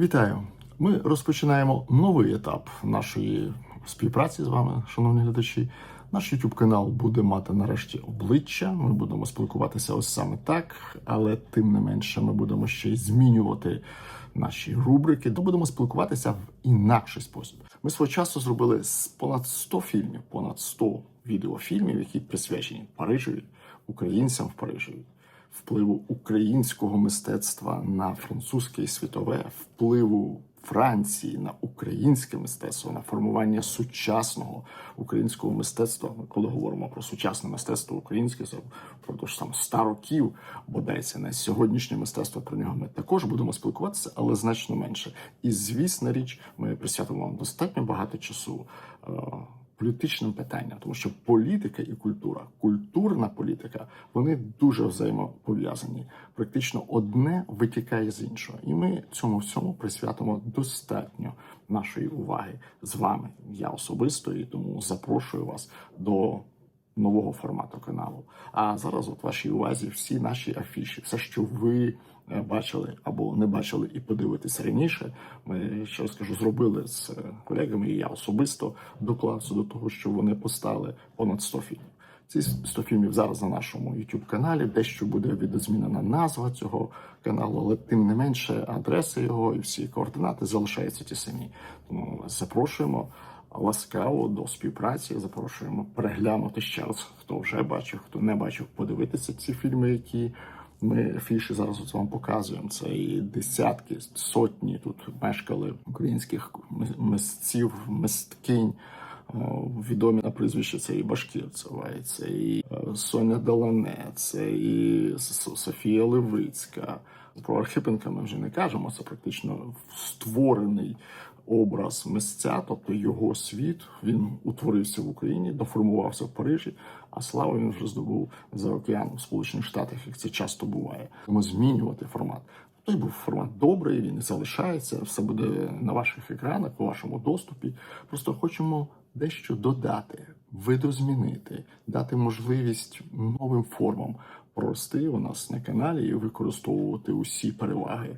Вітаю! Ми розпочинаємо новий етап нашої співпраці з вами, шановні глядачі. Наш YouTube канал буде мати нарешті обличчя. Ми будемо спілкуватися ось саме так, але тим не менше ми будемо ще й змінювати наші рубрики. Ми будемо спілкуватися в інакший спосіб. Ми свого часу зробили понад 100 фільмів, понад 100 відеофільмів, які присвячені Парижеві, українцям в Парижеві впливу українського мистецтва на французьке і світове, впливу Франції на українське мистецтво, на формування сучасного українського мистецтва. Ми коли говоримо про сучасне мистецтво українське, це впродовж там 100 років, бодай це не сьогоднішнє мистецтво. Про нього ми також будемо спілкуватися, але значно менше. І звісна річ, ми присвятимо вам достатньо багато часу. Політичним питанням, тому що політика і культура, культурна політика, вони дуже взаємопов'язані. Практично одне витікає з іншого, і ми цьому всьому присвятимо достатньо нашої уваги з вами. Я особисто і тому запрошую вас до нового формату каналу. А зараз, от вашій увазі, всі наші афіші, все, що ви е, бачили або не бачили і подивитися раніше. Ми ще раз кажу, зробили з е, колегами, і я особисто доклався до того, що вони поставили понад 100 фільмів. Ці 100 фільмів зараз на нашому youtube каналі. Дещо буде відозмінена назва цього каналу, але тим не менше адреса його і всі координати залишаються ті самі. Тому запрошуємо ласкаво до співпраці. Запрошуємо переглянути ще раз, хто вже бачив, хто не бачив, подивитися ці фільми, які ми афіші зараз от вам показуємо. Це і десятки, сотні тут мешкали українських мисців, мисткинь. Відомі на прізвище це і Башкірцева, і це і е, Соня Долане, це і Софія Левицька. Про Архипенка ми вже не кажемо. Це практично створений образ мисця, тобто його світ. Він утворився в Україні, доформувався в Парижі, а славу він вже здобув за океаном в Сполучених Штатах, як це часто буває. Тому змінювати формат. Той був формат добрий, він залишається. Все буде на ваших екранах, у вашому доступі. Просто хочемо дещо додати, видозмінити, дати можливість новим формам прости у нас на каналі і використовувати усі переваги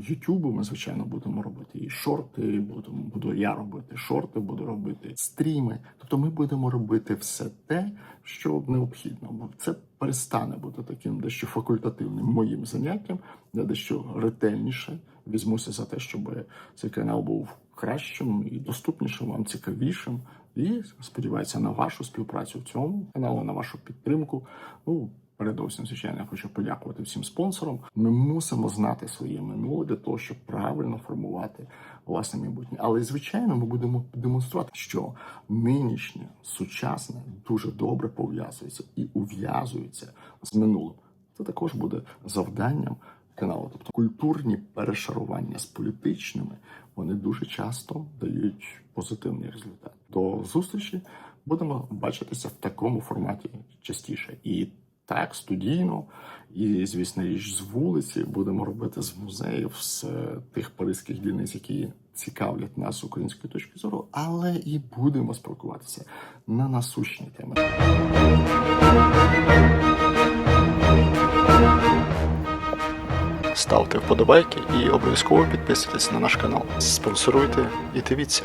Ютубу. Ми звичайно будемо робити і шорти. Будемо буду я робити шорти, буду робити стріми. Тобто, ми будемо робити все те, що необхідно. Бо це перестане бути таким дещо факультативним моїм заняттям. Я дещо ретельніше візьмуся за те, щоб цей канал був кращим і доступнішим, вам цікавішим. І сподіваюся на вашу співпрацю в цьому каналі, на вашу підтримку. Ну передовсім, звичайно, я хочу подякувати всім спонсорам. Ми мусимо знати своє минуле для того, щоб правильно формувати власне майбутнє. Але звичайно, ми будемо демонструвати, що нинішнє сучасне дуже добре пов'язується і ув'язується з минулим. Це також буде завданням каналу. Тобто культурні перешарування з політичними вони дуже часто дають позитивний результат. До зустрічі будемо бачитися в такому форматі частіше. І так, студійно, і, звісно, річ з вулиці будемо робити з музеїв, з е, тих паризьких дільниць, які цікавлять нас з української точки зору, але і будемо спілкуватися на насущні теми. Ставте вподобайки і обов'язково підписуйтесь на наш канал. Спонсоруйте і дивіться.